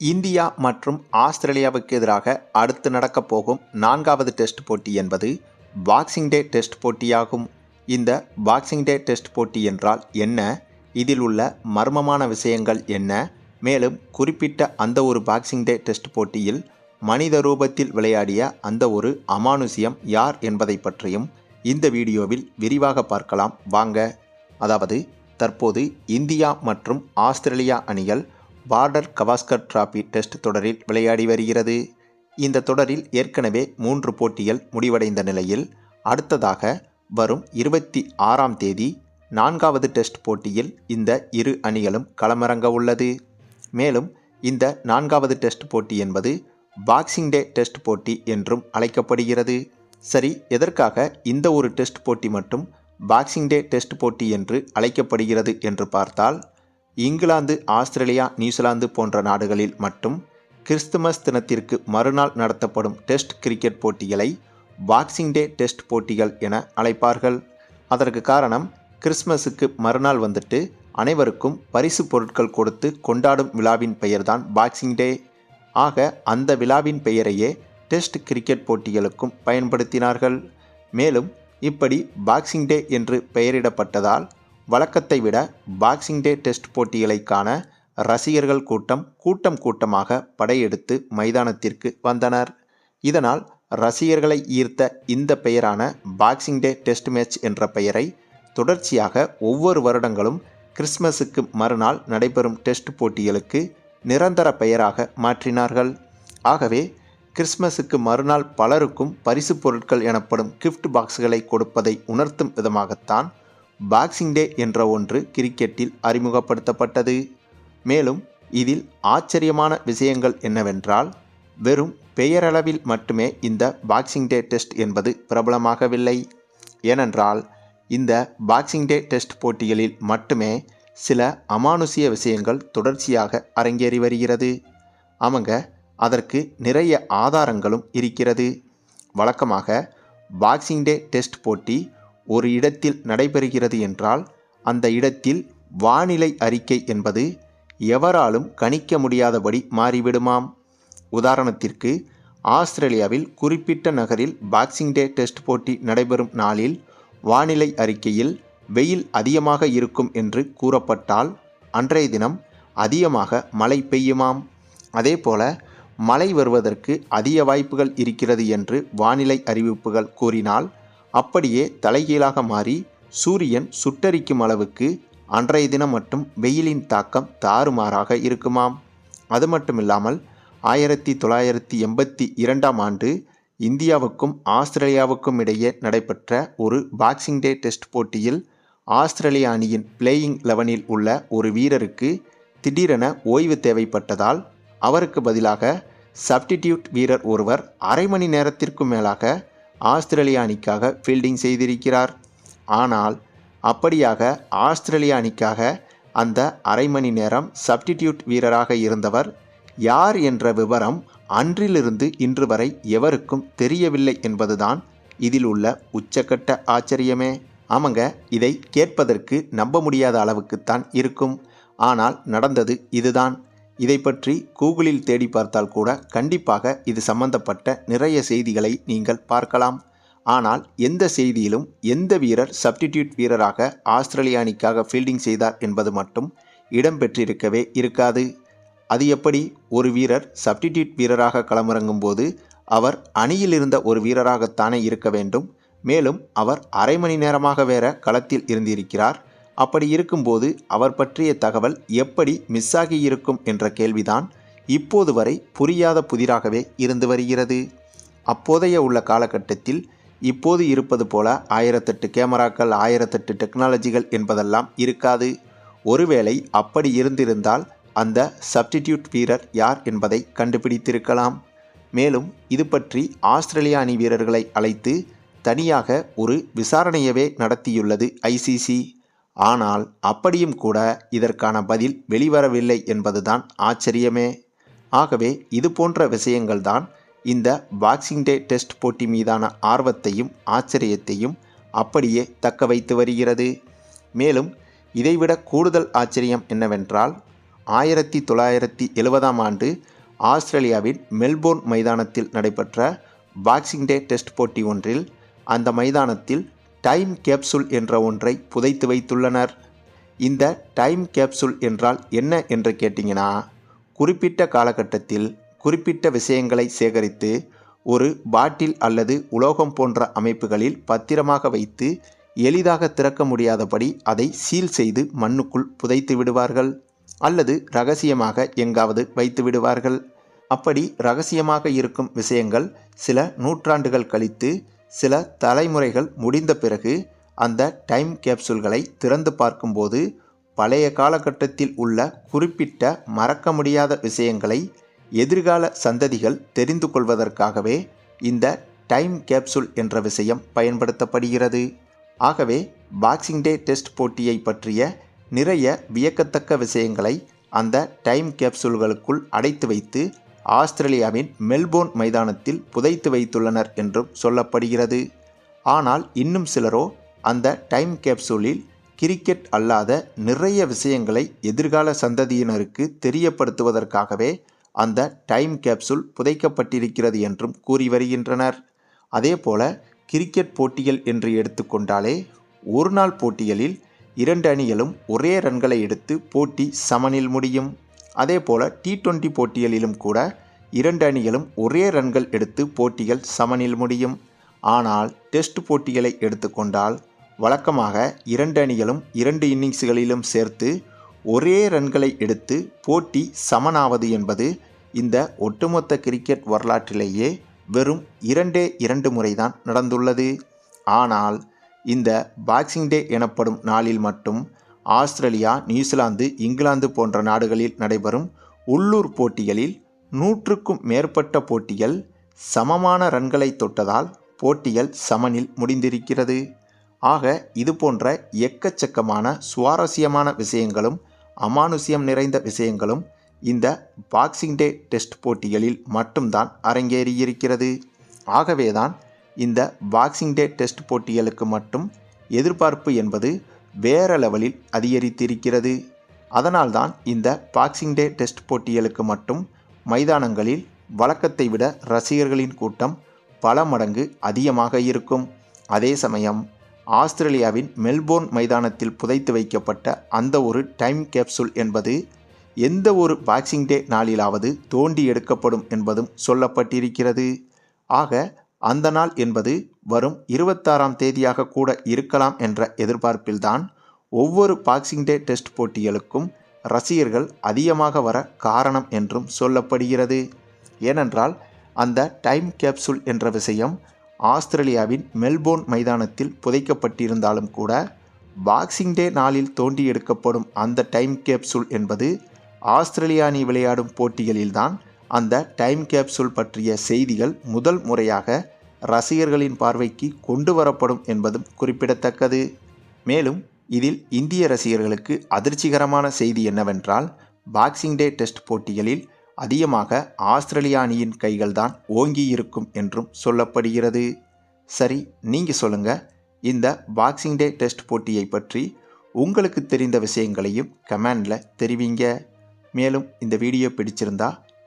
India மற்றும் ஆஸ்திரேலியாவுக்கு எதிராக அடுத்து நடக்கப் போகும் நான்காவது டெஸ்ட் போட்டி என்பது பாக்ஸிங் டே டெஸ்ட் போட்டியாகும். இந்த பாக்ஸிங் டே டெஸ்ட் போட்டி என்றால் என்ன? இதில் உள்ள மர்மமான விஷயங்கள் என்ன? மேலும் குறிப்பிட்ட அந்த ஒரு பாக்ஸிங் டே டெஸ்ட் போட்டியில் மனித ரூபத்தில் விளையாடிய அந்த ஒரு அமானுஷ்யம் யார் என்பதை பற்றியும் இந்த வீடியோவில் விரிவாக பார்க்கலாம். வாங்க. அதாவது தற்போது இந்தியா மற்றும் ஆஸ்திரேலியா அணிகள் பார்டர் கவாஸ்கர் டிராபி டெஸ்ட் தொடரில் விளையாடி வருகிறது. இந்த தொடரில் ஏற்கனவே மூன்று போட்டிகள் முடிவடைந்த நிலையில் அடுத்ததாக வரும் இருபத்தி ஆறாம் தேதி நான்காவது டெஸ்ட் போட்டியில் இந்த இரு அணிகளும் களமிறங்க உள்ளது. மேலும் இந்த நான்காவது டெஸ்ட் போட்டி என்பது பாக்ஸிங் டே டெஸ்ட் போட்டி என்றும் அழைக்கப்படுகிறது. சரி எதற்காக இந்த ஒரு டெஸ்ட் போட்டி மட்டும் பாக்ஸிங் டே டெஸ்ட் போட்டி என்று அழைக்கப்படுகிறது என்று பார்த்தால் இங்கிலாந்து ஆஸ்திரேலியா நியூசிலாந்து போன்ற நாடுகளில் மட்டும் கிறிஸ்துமஸ் தினத்திற்கு மறுநாள் நடத்தப்படும் டெஸ்ட் கிரிக்கெட் போட்டிகளை பாக்ஸிங் டே டெஸ்ட் போட்டிகள் என அழைப்பார்கள். அதற்கு காரணம் கிறிஸ்மஸுக்கு மறுநாள் வந்துட்டு அனைவருக்கும் பரிசு பொருட்கள் கொடுத்து கொண்டாடும் விழாவின் பெயர்தான் பாக்ஸிங் டே. ஆக அந்த விழாவின் பெயரையே டெஸ்ட் கிரிக்கெட் போட்டிகளுக்கும் பயன்படுத்தினார்கள். மேலும் இப்படி பாக்ஸிங் டே என்று பெயரிடப்பட்டதால் வழக்கத்தை விட பாக்ஸிங் டே டெஸ்ட் போட்டிகளை காண ரசிகர்கள் கூட்டம் கூட்டம் கூட்டமாக படையெடுத்து மைதானத்திற்கு வந்தனர். இதனால் ரசிகர்களை ஈர்த்த இந்த பெயரான பாக்ஸிங் டே டெஸ்ட் மேட்ச் என்ற பெயரை தொடர்ச்சியாக ஒவ்வொரு வருடங்களும் கிறிஸ்மஸுக்கு மறுநாள் நடைபெறும் டெஸ்ட் போட்டிகளுக்கு நிரந்தர பெயராக மாற்றினார்கள். ஆகவே கிறிஸ்மஸுக்கு மறுநாள் பலருக்கும் பரிசு பொருட்கள் எனப்படும் கிஃப்ட் பாக்ஸ்களை கொடுப்பதை உணர்த்தும் விதமாகத்தான் பாக்ஸிங் டே என்ற ஒன்று கிரிக்கெட்டில் அறிமுகப்படுத்தப்பட்டது. மேலும் இதில் ஆச்சரியமான விஷயங்கள் என்னவென்றால் வெறும் பெயரளவில் மட்டுமே இந்த பாக்ஸிங் டே டெஸ்ட் என்பது பிரபலமாகவில்லை. ஏனென்றால் இந்த பாக்ஸிங் டே டெஸ்ட் போட்டிகளில் மட்டுமே சில அமானுஷ்ய விஷயங்கள் தொடர்ச்சியாக அரங்கேறி வருகிறது. ஆமாங்க அதற்கு நிறைய ஆதாரங்களும் இருக்கிறது. வழக்கமாக பாக்ஸிங் டே டெஸ்ட் போட்டி ஒரு இடத்தில் நடைபெறுகிறது என்றால் அந்த இடத்தில் வானிலை அறிக்கை என்பது எவராலும் கணிக்க முடியாதபடி மாறிவிடுமாம். உதாரணத்திற்கு ஆஸ்திரேலியாவில் குறிப்பிட்ட நகரில் பாக்ஸிங் டே டெஸ்ட் போட்டி நடைபெறும் நாளில் வானிலை அறிக்கையில் வெயில் அதிகமாக இருக்கும் என்று கூறப்பட்டால் அன்றைய தினம் அதிகமாக மழை பெய்யுமாம். அதேபோல மழை வருவதற்கு அதிக வாய்ப்புகள் இருக்கிறது என்று வானிலை அறிவிப்புகள் கூறினால் அப்படியே தலைகீழாக மாறி சூரியன் சுட்டரிக்கும் அளவுக்கு அன்றைய தினம் மட்டும் வெயிலின் தாக்கம் தாறுமாறாக இருக்குமாம். அது மட்டுமில்லாமல் ஆயிரத்தி தொள்ளாயிரத்தி எண்பத்தி இரண்டாம் ஆண்டு இந்தியாவுக்கும் ஆஸ்திரேலியாவுக்கும் இடையே நடைபெற்ற ஒரு பாக்ஸிங் டே டெஸ்ட் போட்டியில் ஆஸ்திரேலிய அணியின் பிளேயிங் லெவனில் உள்ள ஒரு வீரருக்கு திடீரென ஓய்வு தேவைப்பட்டதால் அவருக்கு பதிலாக சப்டிடியூட் வீரர் ஒருவர் அரை மணி நேரத்திற்கும் மேலாக ஆஸ்திரேலிய அணிக்காக ஃபீல்டிங் செய்திருக்கிறார். ஆனால் அப்படியாக ஆஸ்திரேலிய அணிக்காக அந்த அரை மணி நேரம் சப்டிடியூட் வீரராக இருந்தவர் யார் என்ற விவரம் அன்றிலிருந்து இன்று வரை எவருக்கும் தெரியவில்லை என்பதுதான் இதில் உள்ள உச்சக்கட்ட ஆச்சரியமே. ஆமாங்க இதை கேட்பதற்கு நம்ப முடியாத அளவுக்குத்தான் இருக்கும். ஆனால் நடந்தது இதுதான். இதை பற்றி கூகுளில் தேடி பார்த்தால் கூட கண்டிப்பாக இது சம்பந்தப்பட்ட நிறைய செய்திகளை நீங்கள் பார்க்கலாம். ஆனால் எந்த செய்தியிலும் எந்த வீரர் சப்டிடியூட் வீரராக ஆஸ்திரேலிய அணிக்காக ஃபீல்டிங் செய்தார் என்பது மட்டும் இடம்பெற்றிருக்கவே இருக்காது. அது எப்படி? ஒரு வீரர் சப்டிடியூட் வீரராக களமிறங்கும் போது அவர் அணியில் இருந்த ஒரு வீரராகத்தானே இருக்க வேண்டும். மேலும் அவர் அரை மணி நேரமாக வேற களத்தில் இருந்திருக்கிறார். அப்படி இருக்கும்போது அவர் பற்றிய தகவல் எப்படி மிஸ் ஆகியிருக்கும் என்ற கேள்விதான் இப்போது வரை புரியாத புதிராகவே இருந்து வருகிறது. அப்போதைய உள்ள காலகட்டத்தில் இப்போது இருப்பது போல ஆயிரத்தெட்டு கேமராக்கள் ஆயிரத்தெட்டு டெக்னாலஜிகள் என்பதெல்லாம் இருக்காது. ஒருவேளை அப்படி இருந்திருந்தால் அந்த சப்டிடியூட் வீரர் யார் என்பதை கண்டுபிடித்திருக்கலாம். மேலும் இது பற்றி ஆஸ்திரேலிய அணி வீரர்களை அழைத்து தனியாக ஒரு விசாரணையவே நடத்தியுள்ளது ஐசிசி ஆனால் அப்படியும் கூட இதற்கான பதில் வெளிவரவில்லை என்பதுதான் ஆச்சரியமே. ஆகவே இது போன்ற விஷயங்கள்தான் இந்த பாக்ஸிங் டே டெஸ்ட் போட்டி மீதான ஆர்வத்தையும் ஆச்சரியத்தையும் அப்படியே தக்க வைத்து வருகிறது. மேலும் இதைவிட கூடுதல் ஆச்சரியம் என்னவென்றால் ஆயிரத்தி தொள்ளாயிரத்தி எழுபதாம் ஆண்டு ஆஸ்திரேலியாவின் மெல்போர்ன் மைதானத்தில் நடைபெற்ற பாக்ஸிங் டே டெஸ்ட் போட்டி ஒன்றில் அந்த மைதானத்தில் டைம் கேப்சூல் என்ற ஒன்றை புதைத்து வைத்துள்ளனர். இந்த டைம் கேப்சூல் என்றால் என்ன என்று கேட்டிங்கன்னா குறிப்பிட்ட காலகட்டத்தில் குறிப்பிட்ட விஷயங்களை சேகரித்து ஒரு பாட்டில் அல்லது உலோகம் போன்ற அமைப்புகளில் பத்திரமாக வைத்து எளிதாக திறக்க முடியாதபடி அதை சீல் செய்து மண்ணுக்குள் புதைத்து விடுவார்கள். அல்லது ரகசியமாக எங்காவது வைத்து விடுவார்கள். அப்படி ரகசியமாக இருக்கும் விஷயங்கள் சில நூற்றாண்டுகள் கழித்து சில தலைமுறைகள் முடிந்த பிறகு அந்த டைம் கேப்சூல்களை திறந்து பார்க்கும்போது பழைய காலகட்டத்தில் உள்ள குறிப்பிட்ட மறக்க முடியாத விஷயங்களை எதிர்கால சந்ததிகள் தெரிந்து கொள்வதற்காகவே இந்த டைம் கேப்சூல் என்ற விஷயம் பயன்படுத்தப்படுகிறது. ஆகவே பாக்ஸிங் டே டெஸ்ட் போட்டியை பற்றிய நிறைய வியக்கத்தக்க விஷயங்களை அந்த டைம் கேப்சூல்களுக்குள் அடைத்து வைத்து ஆஸ்திரேலியாவின் மெல்போர்ன் மைதானத்தில் புதைத்து வைத்துள்ளனர் என்றும் சொல்லப்படுகிறது. ஆனால் இன்னும் சிலரோ அந்த டைம் கேப்சூலில் கிரிக்கெட் அல்லாத நிறைய விஷயங்களை எதிர்கால சந்ததியினருக்கு தெரியப்படுத்துவதற்காகவே அந்த டைம் கேப்சூல் புதைக்கப்பட்டிருக்கிறது என்றும் கூறி வருகின்றனர். அதேபோல கிரிக்கெட் போட்டிகள் என்று எடுத்துக்கொண்டாலே ஒரு நாள் போட்டிகளில் இரண்டு அணிகளும் ஒரே ரன்களை எடுத்து போட்டி சமனில் முடியும். அதேபோல டி டுவெண்ட்டி போட்டிகளிலும் கூட இரண்டு அணிகளும் ஒரே ரன்கள் எடுத்து போட்டிகள் சமனில் முடியும். ஆனால் டெஸ்ட் போட்டிகளை எடுத்துக்கொண்டால் வழக்கமாக இரண்டு அணிகளும் இரண்டு இன்னிங்ஸ்களிலும் சேர்த்து ஒரே ரன்களை எடுத்து போட்டி சமனாவது என்பது இந்த ஒட்டுமொத்த கிரிக்கெட் வரலாற்றிலேயே வெறும் இரண்டே இரண்டு முறைதான் நடந்துள்ளது. ஆனால் இந்த பாக்ஸிங் டே எனப்படும் நாளில் மட்டும் ஆஸ்திரேலியா நியூசிலாந்து இங்கிலாந்து போன்ற நாடுகளில் நடைபெறும் உள்ளூர் போட்டிகளில் நூற்றுக்கும் மேற்பட்ட போட்டிகள் சமமான ரன்களை தொட்டதால் போட்டிகள் சமனில் முடிந்திருக்கிறது. ஆக இது போன்ற எக்கச்சக்கமான சுவாரஸ்யமான விஷயங்களும் அமானுஷ்யம் நிறைந்த விஷயங்களும் இந்த பாக்ஸிங் டே டெஸ்ட் போட்டிகளில் மட்டும்தான் அரங்கேறியிருக்கிறது. ஆகவேதான் இந்த பாக்ஸிங் டே டெஸ்ட் போட்டிகளுக்கு மட்டும் எதிர்பார்ப்பு என்பது வேற லெவலில் அதிகரித்திருக்கிறது. அதனால்தான் இந்த பாக்ஸிங் டே டெஸ்ட் போட்டிகளுக்கு மட்டும் மைதானங்களில் வழக்கத்தை விட ரசிகர்களின் கூட்டம் பல மடங்கு அதிகமாக இருக்கும். அதே சமயம் ஆஸ்திரேலியாவின் மெல்போர்ன் மைதானத்தில் புதைத்து வைக்கப்பட்ட அந்த ஒரு டைம் கேப்சூல் என்பது எந்த ஒரு பாக்ஸிங் டே நாளிலாவது தோண்டி எடுக்கப்படும் என்பதும் சொல்லப்பட்டிருக்கிறது. ஆக அந்த நாள் என்பது வரும் இருபத்தாறாம் தேதியாக கூட இருக்கலாம் என்ற எதிர்பார்ப்பில்தான் ஒவ்வொரு பாக்ஸிங் டே டெஸ்ட் போட்டிகளுக்கும் ரசிகர்கள் அதிகமாக வர காரணம் என்றும் சொல்லப்படுகிறது. ஏனென்றால் அந்த டைம் கேப்சூல் என்ற விஷயம் ஆஸ்திரேலியாவின் மெல்போர்ன் மைதானத்தில் புதைக்கப்பட்டிருந்தாலும் கூட பாக்ஸிங் டே நாளில் தோண்டி எடுக்கப்படும் அந்த டைம் கேப்சூல் என்பது ஆஸ்திரேலியா அணி விளையாடும் போட்டிகளில்தான் அந்த டைம் கேப்சூல் பற்றிய செய்திகள் முதல் முறையாக ரசிகர்களின் பார்வைக்கு கொண்டு வரப்படும் என்பதும் குறிப்பிடத்தக்கது. மேலும் இதில் இந்திய ரசிகர்களுக்கு அதிர்ச்சிகரமான செய்தி என்னவென்றால் பாக்ஸிங் டே டெஸ்ட் போட்டிகளில் அதிகமாக ஆஸ்திரேலியா அணியின் கைகள்தான் ஓங்கி இருக்கும் என்றும் சொல்லப்படுகிறது. சரி நீங்கள் சொல்லுங்கள் இந்த பாக்ஸிங் டே டெஸ்ட் போட்டியை பற்றி உங்களுக்கு தெரிந்த விஷயங்களையும் கமெண்டில் தெரிவிங்க. மேலும் இந்த வீடியோ பிடிச்சிருந்தா